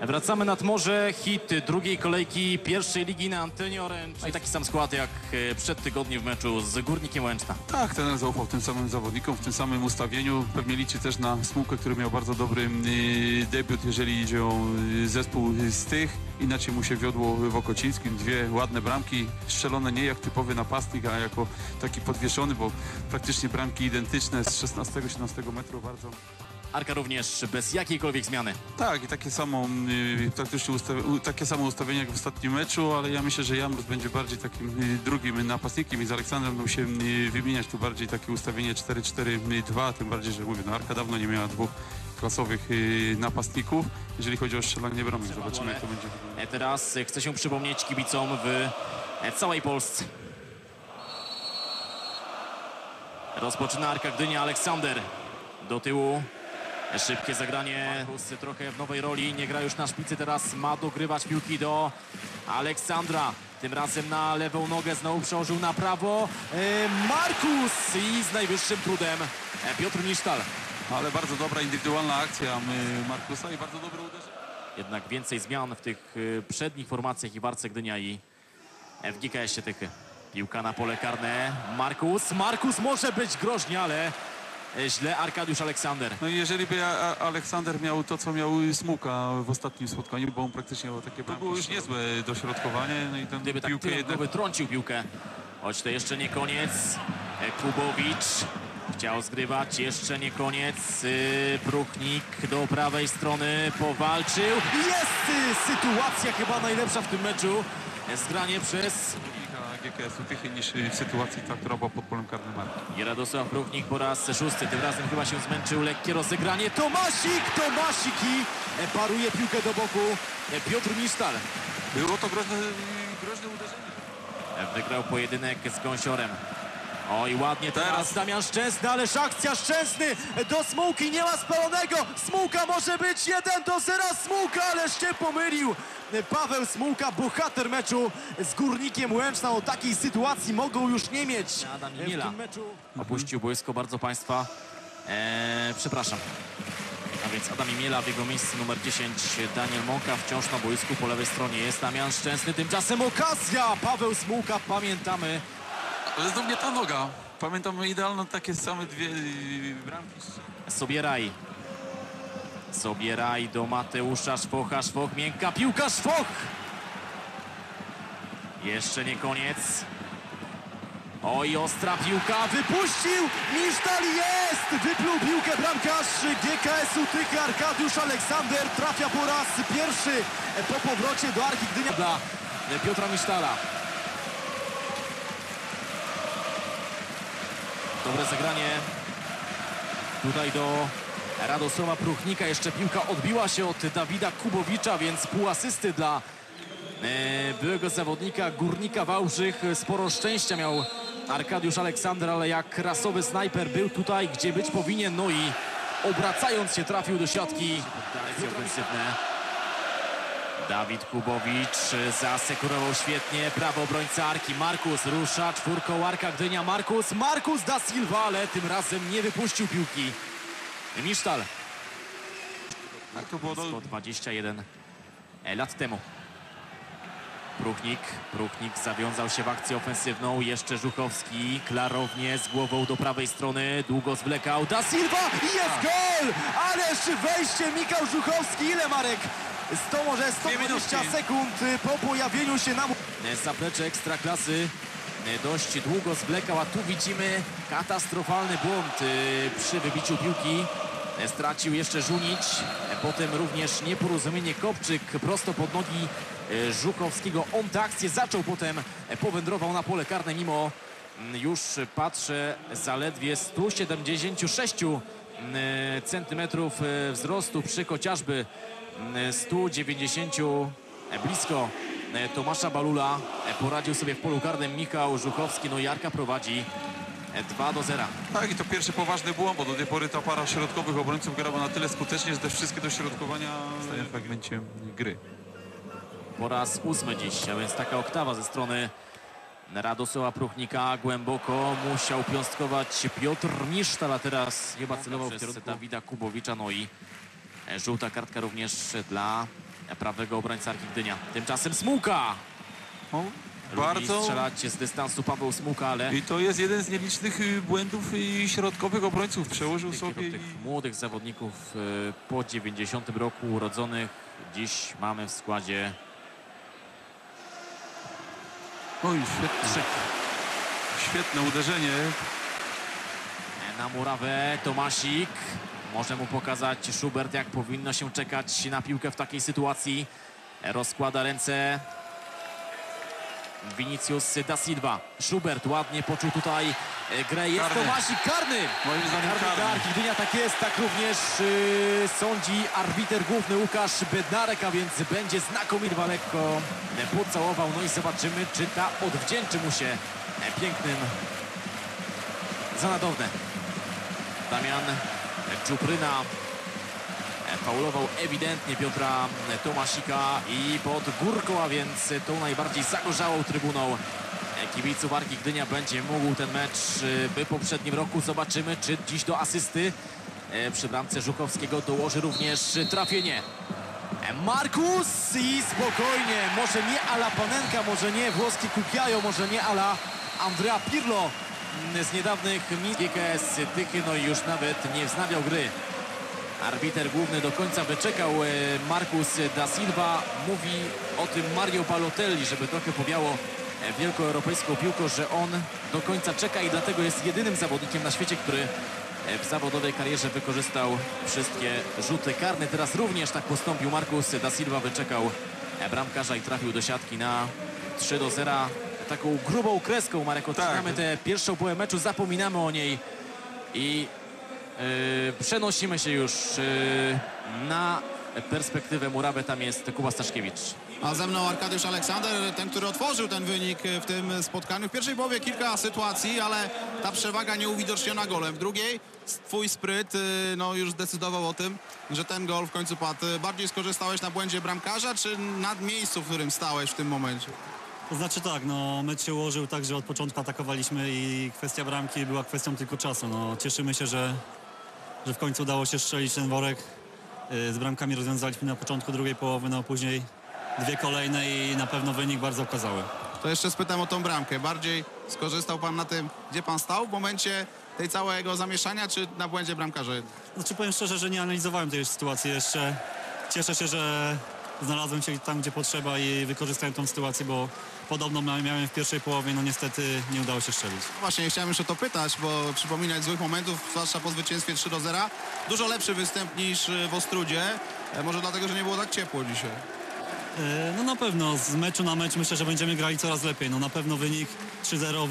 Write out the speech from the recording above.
Wracamy nad morze, hit drugiej kolejki pierwszej ligi na antenie Orange. No i taki sam skład jak e, przed tygodniem w meczu z Górnikiem Łęczna. Tak, trener zaufał tym samym zawodnikom, w tym samym ustawieniu. Pewnie liczy też na Smułkę, który miał bardzo dobry y, debiut, jeżeli idzie o y, zespół z tych. Inaczej mu się wiodło w Okocińskim. Dwie ładne bramki, strzelone nie jak typowy napastnik, a jako taki podwieszony, bo praktycznie bramki identyczne z 16-17 metru bardzo. Arka również bez jakiejkolwiek zmiany. Tak, i takie samo, y, praktycznie ustawi- u- takie samo ustawienie jak w ostatnim meczu, ale ja myślę, że Jamrus będzie bardziej takim y, drugim napastnikiem i z Aleksandrem będą się y, wymieniać tu bardziej takie ustawienie 4-4-2, tym bardziej, że mówię, no Arka dawno nie miała dwóch klasowych y, napastników, jeżeli chodzi o strzelanie bramek. Zobaczymy, jak to będzie wyglądało. E, Teraz chcę się przypomnieć kibicom w e, całej Polsce. Rozpoczyna Arka Gdynia, Aleksander do tyłu. Szybkie zagranie, Markus trochę w nowej roli, nie gra już na szpicy, teraz ma dogrywać piłki do Aleksandra. Tym razem na lewą nogę, znowu przełożył na prawo. E, Markus i z najwyższym trudem e, Piotr Nisztal. Ale bardzo dobra indywidualna akcja y, Markusa i bardzo dobre uderzenie. Jednak więcej zmian w tych y, przednich formacjach i Warce Gdynia i w GKS-ie Tychy. Piłka na pole karne. Markus. Markus może być groźnie, ale źle Arkadiusz Aleksander. No i jeżeli by Aleksander miał to, co miał Smuka w ostatnim spotkaniu, bo on praktycznie miał takie... To było już niezłe dośrodkowanie, no i tę Gdyby tak piłkę jednak... głowy trącił piłkę. Choć to jeszcze nie koniec. E, Kubowicz chciał zgrywać. Jeszcze nie koniec. Y, Pruchnik do prawej strony powalczył. Jest sytuacja chyba najlepsza w tym meczu. E, Zgranie przez GKS-u Tychy niż y, w sytuacji ta, która była pod polem karnym Marka. I Radosław Pruchnik po raz szósty. Tym razem chyba się zmęczył. Lekkie rozegranie. Tomasik! Tomasik i e, paruje piłkę do boku. E, Piotr Misztal Było to groźne, groźne uderzenie. e, wygrał pojedynek z Gąsiorem. Oj, ładnie teraz, Teraz. Damian Szczęsny, ależ akcja Szczęsny do Smułki, nie ma spalonego. Smułka może być 1 do 0. Smułka, ależ się pomylił. Paweł Smułka, bohater meczu z Górnikiem Łęczna. O takiej sytuacji mogą już nie mieć. Adam tym meczu. Opuścił boisko bardzo Państwa. Eee, przepraszam. A więc Adam Imiela w jego miejscu numer 10 Daniel Mąka wciąż na boisku po lewej stronie jest Damian Szczęsny. Tymczasem okazja Paweł Smułka pamiętamy. Ale znów nie ta noga. Pamiętam idealno takie same dwie bramki. Sobieraj. Sobieraj do Mateusza Szwocha. Szwoch, miękka piłka, Szwoch! Jeszcze nie koniec. Oj, ostra piłka, wypuścił! Misztal jest! Wypluł piłkę bramkarz GKS-u Tychy Arkadiusz Aleksander. Trafia po raz pierwszy po powrocie do Arki Gdynia dla Piotra Misztala. Dobre zagranie tutaj do Radosława Pruchnika. Jeszcze piłka odbiła się od Dawida Kubowicza, więc pół asysty dla e, byłego zawodnika Górnika Wałbrzych. Sporo szczęścia miał Arkadiusz Aleksander, ale jak rasowy snajper był tutaj, gdzie być powinien. No i obracając się trafił do siatki. Akcje. Dawid Kubowicz zasekurował świetnie. Prawo obrońca Arki. Markus rusza. Czwórką Arka Gdynia. Markus. Markus da Silva, ale tym razem nie wypuścił piłki. Misztal. Tak to było do... 121 lat temu. Pruchnik. Pruchnik zawiązał się w akcję ofensywną. Jeszcze Żuchowski. Klarownie z głową do prawej strony. Długo zwlekał. Da Silva i jest gol! Ależ wejście Michał Żuchowski. Ile Marek? 100 może 120 minutki. sekund po pojawieniu się na Zaplecze ekstraklasy. Dość długo zwlekał, a tu widzimy katastrofalny błąd y, przy wybiciu piłki. Stracił jeszcze Żunić, potem również nieporozumienie Kopczyk prosto pod nogi y, Żukowskiego. On tę akcję zaczął, potem powędrował na pole karne mimo już patrzę zaledwie 176 mm, centymetrów y, wzrostu przy chociażby 190 blisko e, Tomasza Balula e, poradził sobie w polu karnym Michał Żuchowski, no Jarka prowadzi e, 2 do 0. Tak, i to pierwszy poważny błąd, bo do tej pory ta para środkowych obrońców grała na tyle skutecznie, że te wszystkie dośrodkowania w tym fragmencie gry. Po raz ósmy dziś, a więc taka oktawa ze strony Radosława Pruchnika. Głęboko musiał piąstkować Piotr Misztal, a teraz chyba celował w kierunku Dawida Kubowicza. No i e, żółta kartka również dla prawego obrońca Arki Gdynia. Tymczasem Smułka. O, bardzo. strzelać z dystansu Paweł Smułka, ale I to jest jeden z nielicznych y, błędów y, środkowych obrońców. Przełożył sobie tych i... młodych zawodników y, po 90 roku urodzonych dziś mamy w składzie Oj, świetne, trzech. świetne uderzenie. Na murawę Tomasik. Może mu pokazać Schubert, jak powinno się czekać na piłkę w takiej sytuacji. Rozkłada ręce Vinicius da Silva. Schubert ładnie poczuł tutaj e, grę. Jest Karny. Tomasik karny. Moim zdaniem Karny karny. Gdynia, tak jest, tak również yy, sądzi arbiter główny Łukasz Bednarek, a więc będzie znakomity lekko e, pocałował. No i zobaczymy, czy ta odwdzięczy mu się e, pięknym za nadowne. Damian Czupryna e, faulował ewidentnie Piotra Tomasika i pod górką, a więc tą najbardziej zagorzałą trybuną e, kibiców Arki Gdynia będzie mógł ten mecz e, by poprzednim roku. Zobaczymy, czy dziś do asysty e, przy bramce Żukowskiego dołoży również trafienie. E, Markus i spokojnie, może nie ala Panenka, może nie włoski Kukiajo, może nie ala Andrea Pirlo z niedawnych misji GKS Tychy, no już nawet nie wznawiał gry. Arbiter główny do końca wyczekał e, Marcus da Silva. Mówi o tym Mario Balotelli, żeby trochę powiało e, wielkoeuropejską piłką, że on do końca czeka i dlatego jest jedynym zawodnikiem na świecie, który e, w zawodowej karierze wykorzystał wszystkie rzuty karne. Teraz również tak postąpił Marcus da Silva, wyczekał bramkarza i trafił do siatki na 3 do 0. Taką grubą kreską, Marek, odcinamy Tak. tę pierwszą połowę meczu, zapominamy o niej i Yy, przenosimy się już yy, na perspektywę murawę. Tam jest Kuba Staszkiewicz. A ze mną Arkadiusz Aleksander, ten, który otworzył ten wynik w tym spotkaniu. W pierwszej połowie kilka sytuacji, ale ta przewaga nieuwidoczniona golem. W drugiej twój spryt y, no, już zdecydował o tym, że ten gol w końcu padł. Bardziej skorzystałeś na błędzie bramkarza, czy nad miejscu, w którym stałeś w tym momencie? To znaczy tak, no mecz się ułożył tak, że od początku atakowaliśmy i kwestia bramki była kwestią tylko czasu. No, cieszymy się, że, że w końcu udało się strzelić ten worek. Yy, Z bramkami rozwiązaliśmy na początku drugiej połowy, no później dwie kolejne i na pewno wynik bardzo okazały. To jeszcze spytam o tą bramkę. Bardziej skorzystał pan na tym, gdzie pan stał w momencie tej całego zamieszania, czy na błędzie bramkarza? Znaczy powiem szczerze, że nie analizowałem tej sytuacji jeszcze. Cieszę się, że znalazłem się tam, gdzie potrzeba i wykorzystałem tą sytuację, bo podobno mia- miałem w pierwszej połowie, no niestety nie udało się strzelić. Właśnie nie chciałem jeszcze to pytać, bo przypominać złych momentów, zwłaszcza po zwycięstwie 3 do 0. Dużo lepszy występ niż y, w Ostrudzie. E, Może dlatego, że nie było tak ciepło dzisiaj. E, No na pewno z meczu na mecz myślę, że będziemy grali coraz lepiej. No na pewno wynik 3-0